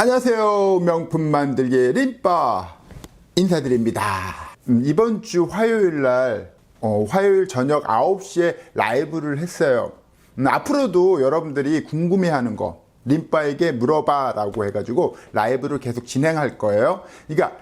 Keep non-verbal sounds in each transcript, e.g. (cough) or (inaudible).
안녕하세요. 명품 만들기 림바 인사드립니다. 음, 이번 주 화요일 날 어, 화요일 저녁 9시에 라이브를 했어요. 음, 앞으로도 여러분들이 궁금해하는 거 림바에게 물어봐 라고 해가지고 라이브를 계속 진행할 거예요. 그러니까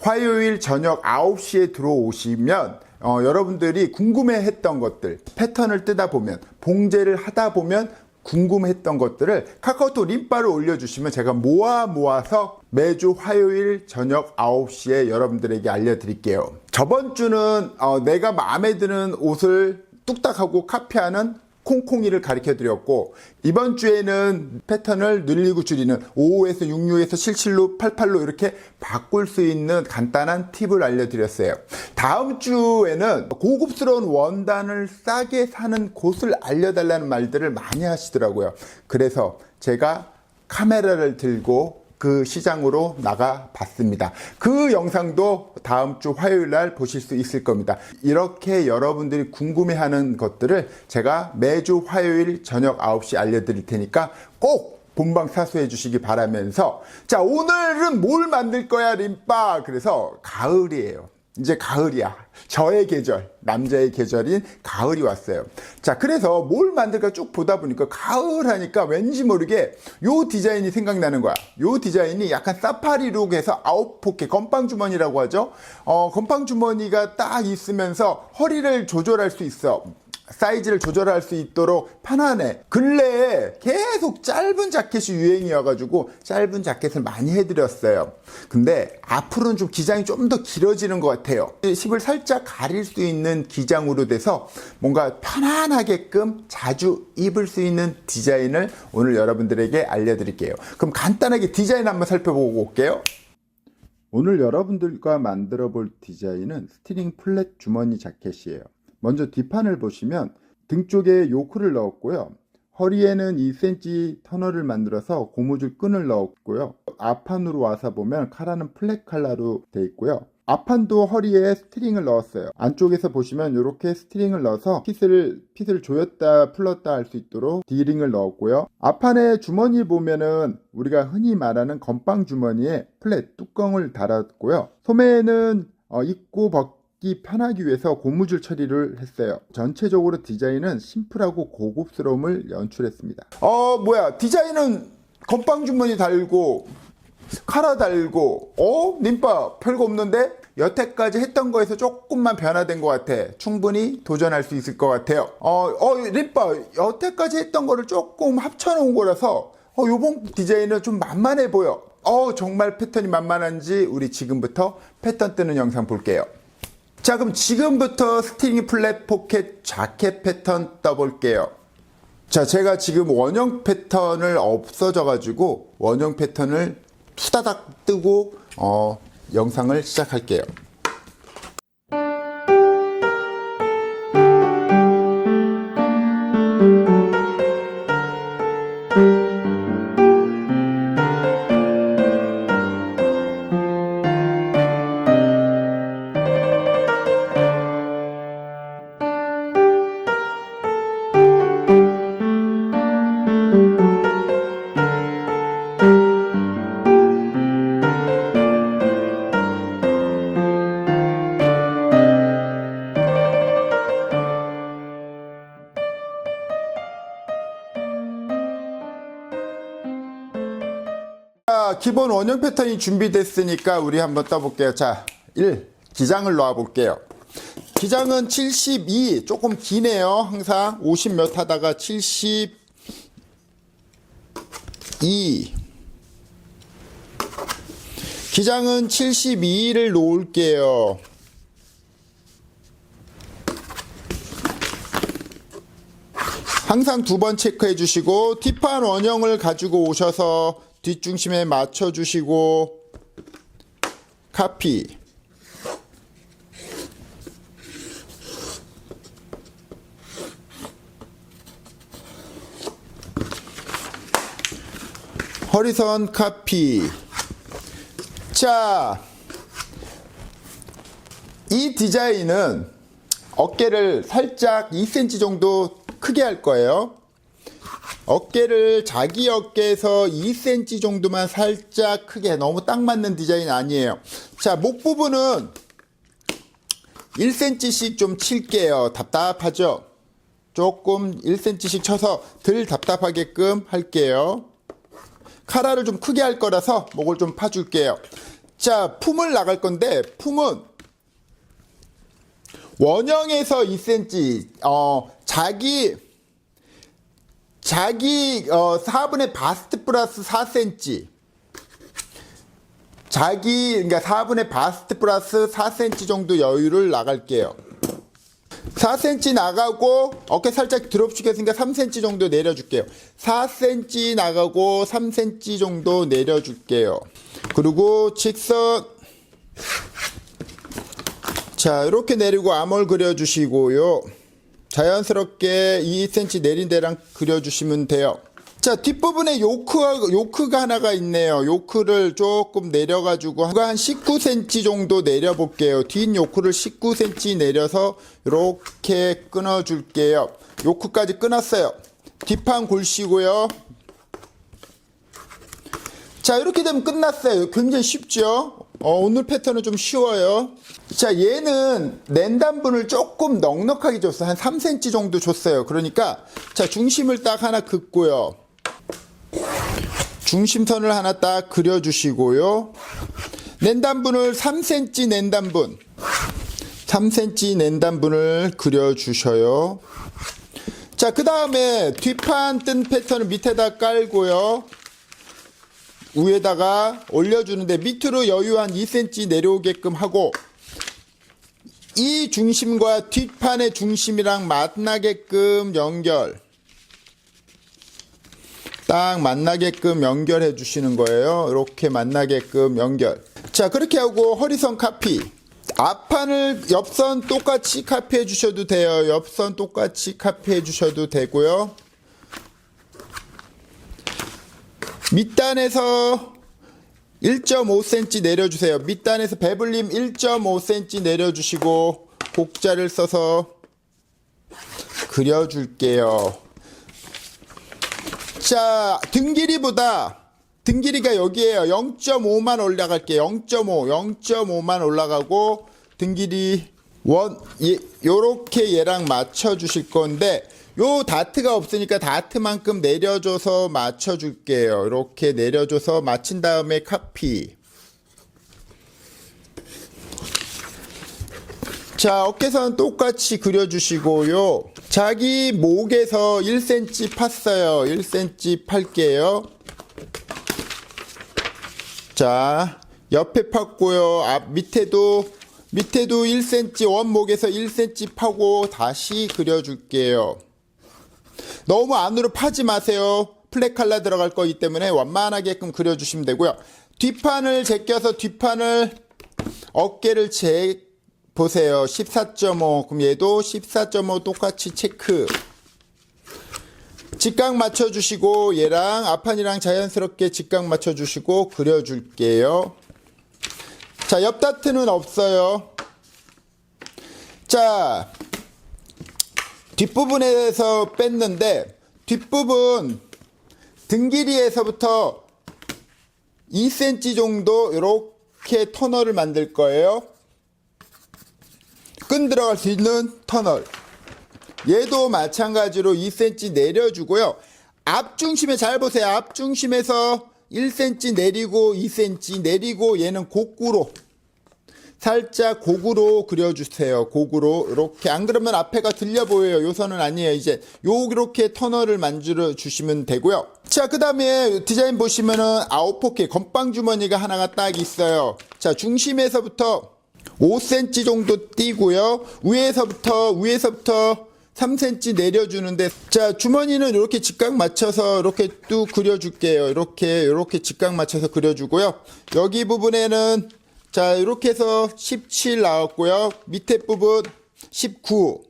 화요일 저녁 9시에 들어오시면 어, 여러분들이 궁금해했던 것들 패턴을 뜨다 보면 봉제를 하다 보면 궁금했던 것들을 카카오톡 림바를 올려주시면 제가 모아 모아서 매주 화요일 저녁 9시에 여러분들에게 알려드릴게요. 저번 주는 어, 내가 마음에 드는 옷을 뚝딱하고 카피하는 콩콩이를 가르쳐 드렸고 이번 주에는 패턴을 늘리고 줄이는 55에서 66에서 77로 88로 이렇게 바꿀 수 있는 간단한 팁을 알려드렸어요. 다음 주에는 고급스러운 원단을 싸게 사는 곳을 알려달라는 말들을 많이 하시더라고요. 그래서 제가 카메라를 들고 그 시장으로 나가 봤습니다. 그 영상도 다음 주 화요일 날 보실 수 있을 겁니다. 이렇게 여러분들이 궁금해하는 것들을 제가 매주 화요일 저녁 9시 알려드릴 테니까 꼭 본방 사수해 주시기 바라면서 자 오늘은 뭘 만들 거야 림바 그래서 가을이에요. 이제 가을이야. 저의 계절, 남자의 계절인 가을이 왔어요. 자, 그래서 뭘 만들까 쭉 보다 보니까 가을 하니까 왠지 모르게 요 디자인이 생각나는 거야. 요 디자인이 약간 사파리 룩에서 아웃 포켓, 건빵 주머니라고 하죠. 어, 건빵 주머니가 딱 있으면서 허리를 조절할 수 있어. 사이즈를 조절할 수 있도록 편안해. 근래에 계속 짧은 자켓이 유행이어가지고 짧은 자켓을 많이 해드렸어요. 근데 앞으로는 좀 기장이 좀 더 길어지는 것 같아요. 힙을 살짝 가릴 수 있는 기장으로 돼서 뭔가 편안하게끔 자주 입을 수 있는 디자인을 오늘 여러분들에게 알려드릴게요. 그럼 간단하게 디자인 한번 살펴보고 올게요. 오늘 여러분들과 만들어 볼 디자인은 스트링 플랫 주머니 자켓이에요. 먼저 뒷판을 보시면 등 쪽에 요크를 넣었고요. 허리에는 2cm 터널을 만들어서 고무줄 끈을 넣었고요. 앞판으로 와서 보면 카라는 플랫 칼라로 되어 있고요. 앞판도 허리에 스트링을 넣었어요. 안쪽에서 보시면 이렇게 스트링을 넣어서 핏을 핏을 조였다 풀었다 할 수 있도록 디링을 넣었고요. 앞판에 주머니 보면은 우리가 흔히 말하는 건빵 주머니에 플랫 뚜껑을 달았고요. 소매는 어, 입고 벗 기 편하기 위해서 고무줄 처리를 했어요. 전체적으로 디자인은 심플하고 고급스러움을 연출했습니다. 어 뭐야 디자인은 건빵 주머니 달고 카라 달고 어? 님빠 별거 없는데? 여태까지 했던 거에서 조금만 변화된 것 같아. 충분히 도전할 수 있을 것 같아요. 어, 어, 림빠 여태까지 했던 거를 조금 합쳐놓은 거라서 어, 요번 디자인은 좀 만만해 보여. 어, 정말 패턴이 만만한지 우리 지금부터 패턴 뜨는 영상 볼게요. 자, 그럼 지금부터 스트링 플랫 포켓 자켓 패턴 떠볼게요. 자, 제가 지금 원형 패턴을 없어져 가지고 원형 패턴을 투다닥 뜨고 어, 영상을 시작할게요. 자, 기본 원형 패턴이 준비됐으니까 우리 한번 떠볼게요. 자, 1. 기장을 놓아 볼게요. 기장은 72, 조금 기네요. 항상 50 몇 하다가 72. 기장은 72를 놓을게요. 항상 두 번 체크해 주시고 팁판 원형을 가지고 오셔서 뒷중심에 맞춰 주시고 카피 허리선 카피 자, 이 디자인은 어깨를 살짝 2cm 정도 크게 할 거예요. 어깨를 자기 어깨에서 2cm 정도만 살짝 크게 너무 딱 맞는 디자인 아니에요. 자, 목 부분은 1cm씩 좀 칠게요. 답답하죠? 조금 1cm씩 쳐서 덜 답답하게끔 할게요. 카라를 좀 크게 할 거라서 목을 좀 파줄게요. 자, 품을 나갈 건데, 품은 원형에서 2cm, 어, 자기, 자기, 어, 4분의 바스트 플러스 4cm. 자기, 그러니까 4분의 바스트 플러스 4cm 정도 여유를 나갈게요. 4cm 나가고 어깨 살짝 드롭시켰으니까 3cm 정도 내려줄게요. 4cm 나가고 3cm 정도 내려줄게요. 그리고 직선 자 이렇게 내리고 암홀 그려주시고요. 자연스럽게 2cm 내린 데랑 그려주시면 돼요. 자 뒷부분에 요크가, 요크가 하나가 있네요. 요크를 조금 내려가지고 한 19cm 정도 내려볼게요. 뒷 요크를 19cm 내려서 이렇게 끊어줄게요. 요크까지 끊었어요. 뒷판 골시고요. 자 이렇게 되면 끝났어요. 굉장히 쉽죠? 어, 오늘 패턴은 좀 쉬워요. 자 얘는 랜단분을 조금 넉넉하게 줬어요. 한 3cm 정도 줬어요. 그러니까 자 중심을 딱 하나 긋고요. 중심선을 하나 딱 그려주시고요. 낸단분을 3cm 낸단분 3cm 낸단분을 그려주셔요. 자, 그 다음에 뒷판 뜬 패턴을 밑에다 깔고요. 위에다가 올려주는데 밑으로 여유 한 2cm 내려오게끔 하고 이 중심과 뒷판의 중심이랑 만나게끔 연결. 딱 만나게끔 연결해 주시는 거예요. 이렇게 만나게끔 연결. 자, 그렇게 하고 허리선 카피. 앞판을 옆선 똑같이 카피해 주셔도 돼요. 옆선 똑같이 카피해 주셔도 되고요. 밑단에서 1.5cm 내려주세요. 밑단에서 배불림 1.5cm 내려주시고 곡자를 써서 그려줄게요. 자, 등 길이보다 등 길이가 여기에요. 0.5만 올라갈게요. 0.5, 0.5만 올라가고 등 길이 원, 예, 요렇게 얘랑 맞춰 주실 건데 요 다트가 없으니까 다트만큼 내려줘서 맞춰 줄게요. 이렇게 내려줘서 맞힌 다음에 카피. 자, 어깨선 똑같이 그려주시고요. 자기 목에서 1cm 팠어요. 1cm 팔게요. 자, 옆에 팠고요. 앞 밑에도 밑에도 1cm 원목에서 1cm 파고 다시 그려줄게요. 너무 안으로 파지 마세요. 플랫 칼라 들어갈 거기 때문에 완만하게끔 그려주시면 되고요. 뒷판을 제껴서 뒷판을 어깨를 재 보세요. 14.5. 그럼 얘도 14.5 똑같이 체크. 직각 맞춰주시고 얘랑 앞판이랑 자연스럽게 직각 맞춰주시고 그려줄게요. 자, 옆 다트는 없어요. 자, 뒷부분에서 뺐는데 뒷부분 등 길이에서부터 2cm 정도 이렇게 터널을 만들 거예요. 끈 들어갈 수 있는 터널. 얘도 마찬가지로 2cm 내려주고요. 앞중심에 잘 보세요. 앞중심에서 1cm 내리고 2cm 내리고 얘는 곡구로 살짝 곡으로 그려주세요. 곡으로 이렇게 안 그러면 앞에가 들려 보여요. 요 선은 아니에요. 이제 요렇게 터널을 만들어 주시면 되고요. 자, 그 다음에 디자인 보시면은 아웃포켓 건빵 주머니가 하나가 딱 있어요. 자, 중심에서부터 5cm 정도 띄고요. 위에서부터 위에서부터 3cm 내려주는데 자 주머니는 이렇게 직각 맞춰서 이렇게 뚝 그려줄게요. 이렇게 이렇게 직각 맞춰서 그려주고요. 여기 부분에는 자 이렇게 해서 17 나왔고요. 밑에 부분 19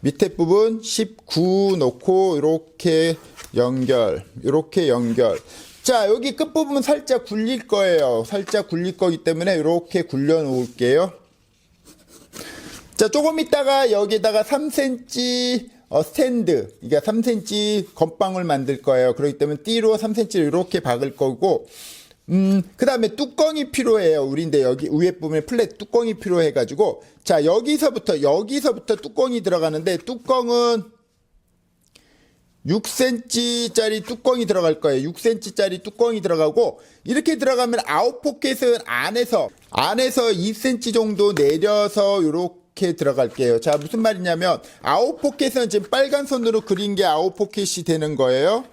밑에 부분 19 놓고 이렇게 연결 이렇게 연결. 자 여기 끝부분 살짝 굴릴 거예요. 살짝 굴릴 거기 때문에 이렇게 굴려 놓을게요. 자 조금 있다가 여기다가 3cm 어, 스탠드, 이게 3cm 건빵을 만들 거예요. 그렇기 때문에 띠로 3cm를 이렇게 박을 거고, 음, 그 다음에 뚜껑이 필요해요. 우리인데 여기 위에 부분에 플랫 뚜껑이 필요해가지고, 자, 여기서부터, 여기서부터 뚜껑이 들어가는데, 뚜껑은 6cm짜리 뚜껑이 들어갈 거예요. 6cm짜리 뚜껑이 들어가고 이렇게 들어가면 아웃 포켓은 안에서 안에서 2cm 정도 내려서 이렇게 들어갈게요. 자 무슨 말이냐면 아웃 포켓은 지금 빨간 선으로 그린 게 아웃 포켓이 되는 거예요.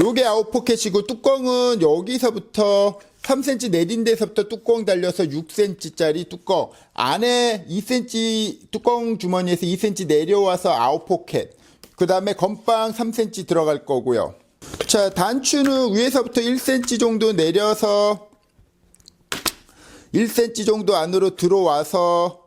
요게 아웃 포켓이고 뚜껑은 여기서부터 3cm 내린 데서부터 뚜껑 달려서 6cm짜리 뚜껑. 안에 2cm 뚜껑 주머니에서 2cm 내려와서 아웃 포켓. 그 다음에 건빵 3cm 들어갈 거고요. 자 단추는 위에서부터 1cm 정도 내려서 1cm 정도 안으로 들어와서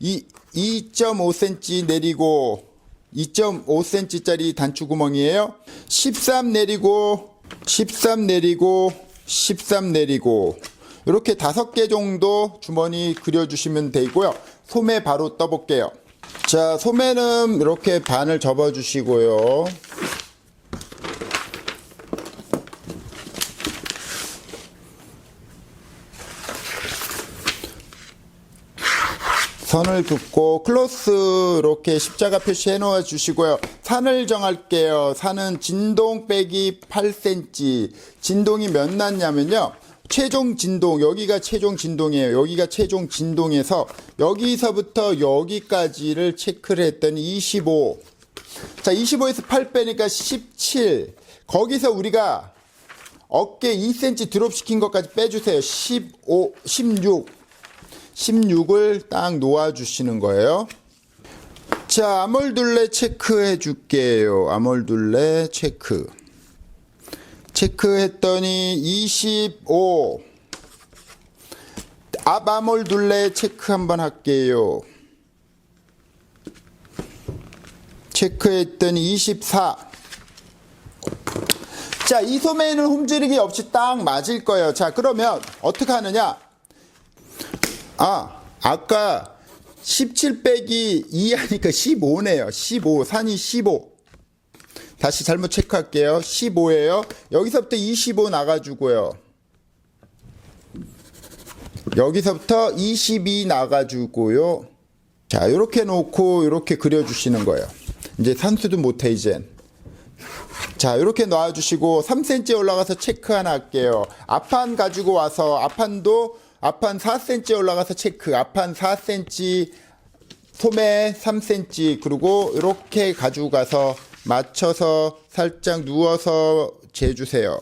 이 2.5cm 내리고 2.5cm짜리 단추 구멍이에요. 13 내리고 13 내리고 13 내리고 이렇게 다섯 개 정도 주머니 그려주시면 되고요. 소매 바로 떠볼게요. 자, 소매는 이렇게 반을 접어주시고요. 선을 긋고 클로스 이렇게 십자가 표시해 놓아 주시고요. 산을 정할게요. 산은 진동 빼기 8cm. 진동이 몇 났냐면요. 최종 진동, 여기가 최종 진동이에요. 여기가 최종 진동에서 여기서부터 여기까지를 체크를 했더니 25. 자, 25에서 8 빼니까 17. 거기서 우리가 어깨 2cm 드롭 시킨 것까지 빼주세요. 15, 16. 16을 딱 놓아주시는 거예요. 자, 아몰둘레 체크해 줄게요. 아몰둘레 체크. 체크했더니 25. 앞 아몰둘레 체크 한번 할게요. 체크했더니 24. 자, 이 소매는 홈지르기 없이 딱 맞을 거예요. 자, 그러면 어떻게 하느냐? 아, 아까 17 빼기 2 하니까 15네요. 15. 산이 15. 다시 잘못 체크할게요. 15예요. 여기서부터 25 나가주고요. 여기서부터 22 나가주고요. 자, 이렇게 놓고 이렇게 그려주시는 거예요. 이제 산수도 못해, 이젠. 자, 이렇게 놔주시고 3cm 올라가서 체크 하나 할게요. 앞판 가지고 와서 앞판도 앞판 4cm 올라가서 체크. 앞판 4cm 소매 3cm 그리고 이렇게 가지고 가서 맞춰서 살짝 누워서 재주세요.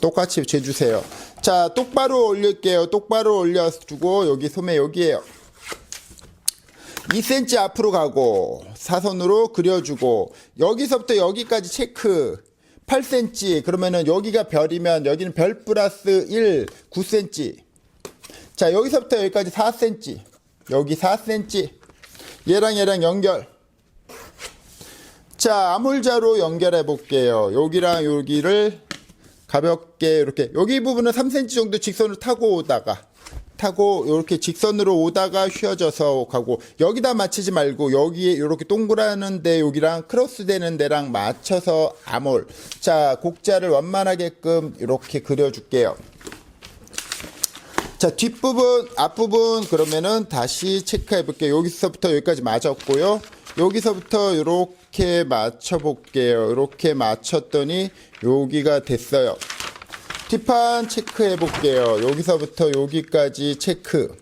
똑같이 재주세요. 자, 똑바로 올릴게요. 똑바로 올려주고 여기 소매 여기에요. 2cm 앞으로 가고 사선으로 그려주고 여기서부터 여기까지 체크 8cm 그러면은 여기가 별이면 여기는 별 플러스 1 9cm 자 여기서부터 여기까지 4cm 여기 4cm 얘랑 얘랑 연결. 자 아몰자로 연결해 볼게요. 여기랑 여기를 가볍게 이렇게. 여기 부분은 3cm 정도 직선을 타고 오다가 타고 이렇게 직선으로 오다가 휘어져서 가고 여기다 맞추지 말고 여기에 이렇게 동그라는데 여기랑 크로스 되는 데랑 맞춰서 아몰 자 곡자를 완만하게끔 이렇게 그려줄게요 자 뒷부분 앞부분 그러면은 다시 체크해 볼게요 여기서부터 여기까지 맞았고요 여기서부터 이렇게 맞춰 볼게요 이렇게 맞췄더니 여기가 됐어요 뒷판 체크해 볼게요. 여기서부터 여기까지 체크.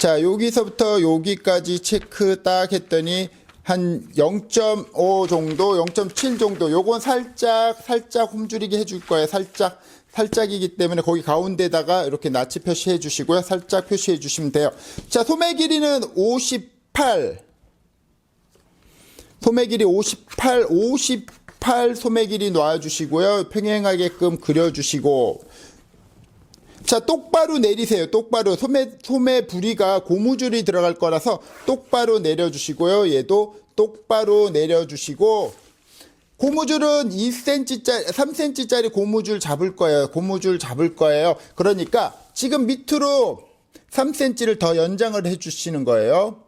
자, 여기서부터 여기까지 체크 딱 했더니 한 0.5 정도, 0.7 정도. 요건 살짝, 살짝 홈줄이게 해줄 거예요. 살짝, 살짝이기 때문에 거기 가운데다가 이렇게 나치 표시해 주시고요. 살짝 표시해 주시면 돼요. 자, 소매 길이는 58. 소매 길이 58, 58 소매 길이 놔 주시고요. 평행하게끔 그려 주시고. 자, 똑바로 내리세요. 똑바로. 소매, 소매 부리가 고무줄이 들어갈 거라서 똑바로 내려주시고요. 얘도 똑바로 내려주시고. 고무줄은 2cm짜리, 3cm짜리 고무줄 잡을 거예요. 고무줄 잡을 거예요. 그러니까 지금 밑으로 3cm를 더 연장을 해주시는 거예요.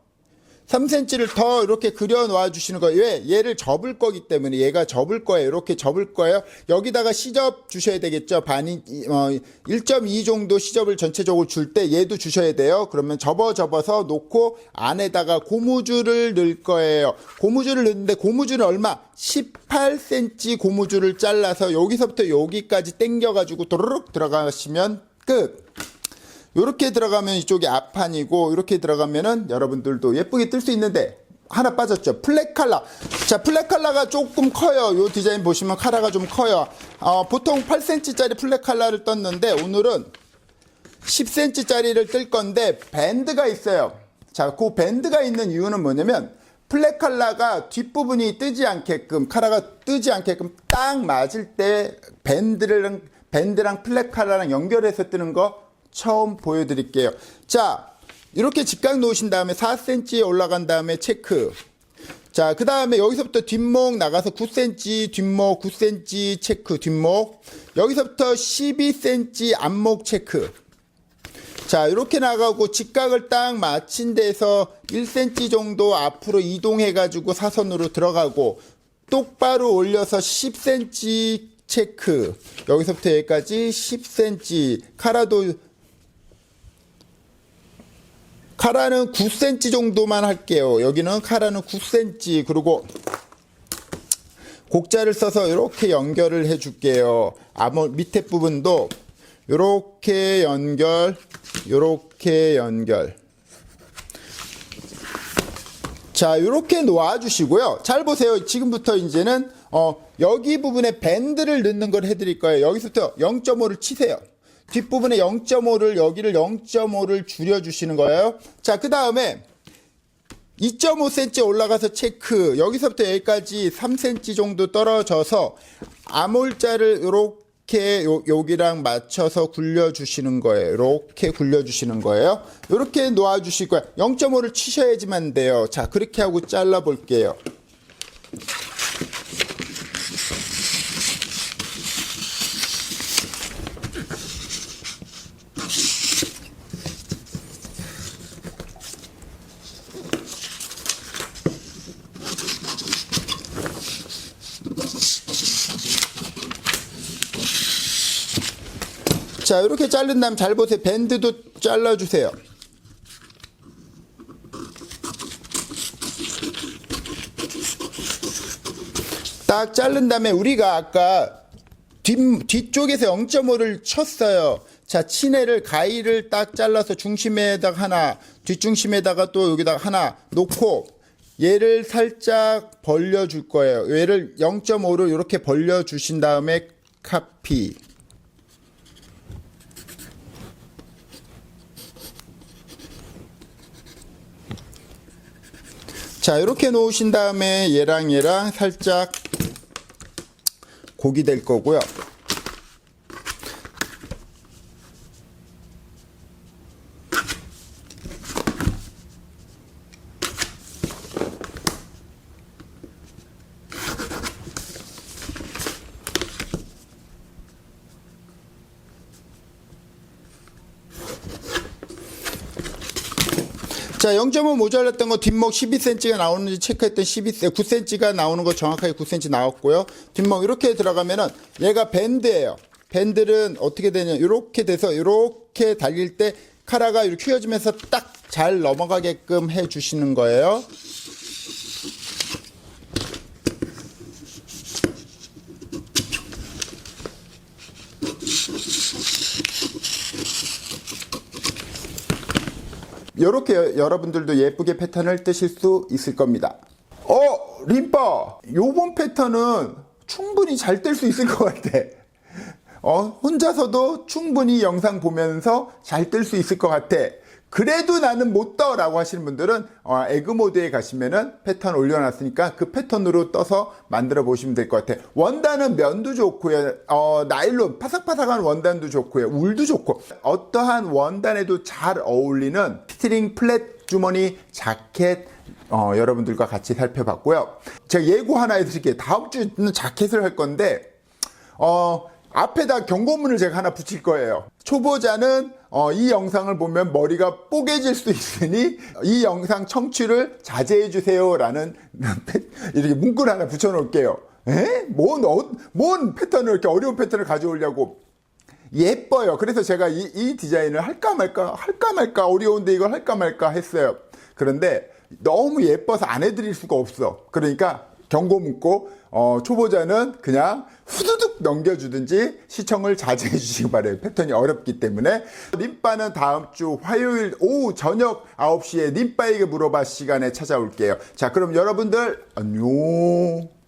3cm를 더 이렇게 그려 놓아 주시는 거예요. 왜? 얘를 접을 거기 때문에 얘가 접을 거예요. 이렇게 접을 거예요. 여기다가 시접 주셔야 되겠죠. 반인 어, 1.2 정도 시접을 전체적으로 줄 때 얘도 주셔야 돼요. 그러면 접어 접어서 놓고 안에다가 고무줄을 넣을 거예요. 고무줄을 넣는데 고무줄은 얼마? 18cm 고무줄을 잘라서 여기서부터 여기까지 당겨 가지고 도르륵 들어가시면 끝. 이렇게 들어가면 이쪽이 앞판이고 이렇게 들어가면은 여러분들도 예쁘게 뜰 수 있는데 하나 빠졌죠. 플랫 칼라. 자, 플랫 칼라가 조금 커요. 요 디자인 보시면 카라가 좀 커요. 어, 보통 8cm짜리 플랫 칼라를 떴는데 오늘은 10cm짜리를 뜰 건데 밴드가 있어요. 자, 그 밴드가 있는 이유는 뭐냐면 플랫 칼라가 뒷부분이 뜨지 않게끔 카라가 뜨지 않게끔 딱 맞을 때 밴드랑 밴드랑 플랫 칼라랑 연결해서 뜨는 거 처음 보여드릴게요. 자, 이렇게 직각 놓으신 다음에 4cm 올라간 다음에 체크. 자, 그 다음에 여기서부터 뒷목 나가서 9cm, 뒷목 9cm 체크, 뒷목. 여기서부터 12cm 앞목 체크. 자, 이렇게 나가고 직각을 딱 맞힌 데서 1cm 정도 앞으로 이동해가지고 사선으로 들어가고 똑바로 올려서 10cm 체크. 여기서부터 여기까지 10cm. 카라도 카라는 9cm 정도만 할게요. 여기는 카라는 9cm. 그리고 곡자를 써서 이렇게 연결을 해 줄게요. 아무 밑에 부분도 이렇게 연결, 이렇게 연결. 자, 이렇게 놓아 주시고요. 잘 보세요. 지금부터 이제는 어, 여기 부분에 밴드를 넣는 걸 해드릴 거예요. 여기서부터 0.5를 치세요. 뒷부분에 0.5를 여기를 0.5를 줄여 주시는 거예요. 자, 그 다음에 2.5cm 올라가서 체크. 여기서부터 여기까지 3cm 정도 떨어져서 암홀자를 이렇게 요, 여기랑 맞춰서 굴려 주시는 거예요. 이렇게 굴려 주시는 거예요. 이렇게 놓아 주실 거예요. 0.5를 치셔야지만 돼요. 자, 그렇게 하고 잘라 볼게요. 자, 이렇게 자른 다음 잘 보세요. 밴드도 잘라주세요. 딱 자른 다음에 우리가 아까 뒤, 뒤쪽에서 0.5를 쳤어요. 자, 친애를 가위를 딱 잘라서 중심에다가 하나, 뒷중심에다가 또 여기다가 하나 놓고 얘를 살짝 벌려 줄 거예요. 얘를 0.5를 이렇게 벌려 주신 다음에 카피. 자, 이렇게 놓으신 다음에 얘랑 얘랑 살짝 곡이 될 거고요. 자, 0.5 모자랐던 거 뒷목 12cm가 나오는지 체크했던 12, 9cm가 나오는 거 정확하게 9cm 나왔고요. 뒷목 이렇게 들어가면은 얘가 밴드예요. 밴드는 어떻게 되냐? 이렇게 돼서 이렇게 달릴 때 카라가 이렇게 휘어지면서 딱 잘 넘어가게끔 해 주시는 거예요. 이렇게 여러분들도 예쁘게 패턴을 뜨실 수 있을 겁니다. 어, 림빠, 요번 패턴은 충분히 잘 뜰 수 있을 것 같아. 어, 혼자서도 충분히 영상 보면서 잘 뜰 수 있을 것 같아. 그래도 나는 못 떠 라고 하시는 분들은 어, 에그 모드에 가시면은 패턴 올려놨으니까 그 패턴으로 떠서 만들어 보시면 될 것 같아. 원단은 면도 좋고요, 어, 나일론 파삭파삭한 원단도 좋고요, 울도 좋고 어떠한 원단에도 잘 어울리는 스트링 플랫 주머니 자켓 어, 여러분들과 같이 살펴봤고요. 제가 예고 하나 해드릴게요. 다음 주는 자켓을 할 건데 어. 앞에다 경고문을 제가 하나 붙일 거예요. 초보자는 어, 이 영상을 보면 머리가 뽀개질 수 있으니 이 영상 청취를 자제해 주세요라는 (laughs) 이렇게 문구를 하나 붙여 놓을게요. 에? 뭔, 어, 뭔 패턴을 이렇게 어려운 패턴을 가져오려고 예뻐요. 그래서 제가 이, 이 디자인을 할까 말까, 할까 말까, 어려운데 이걸 할까 말까 했어요. 그런데 너무 예뻐서 안 해드릴 수가 없어. 그러니까 경고 묻고, 어, 초보자는 그냥 후두둑 넘겨주든지 시청을 자제해 주시기 바래요. 패턴이 어렵기 때문에. 림바는 다음 주 화요일 오후 저녁 9시에 림바에게 물어봐 시간에 찾아올게요. 자, 그럼 여러분들, 안녕.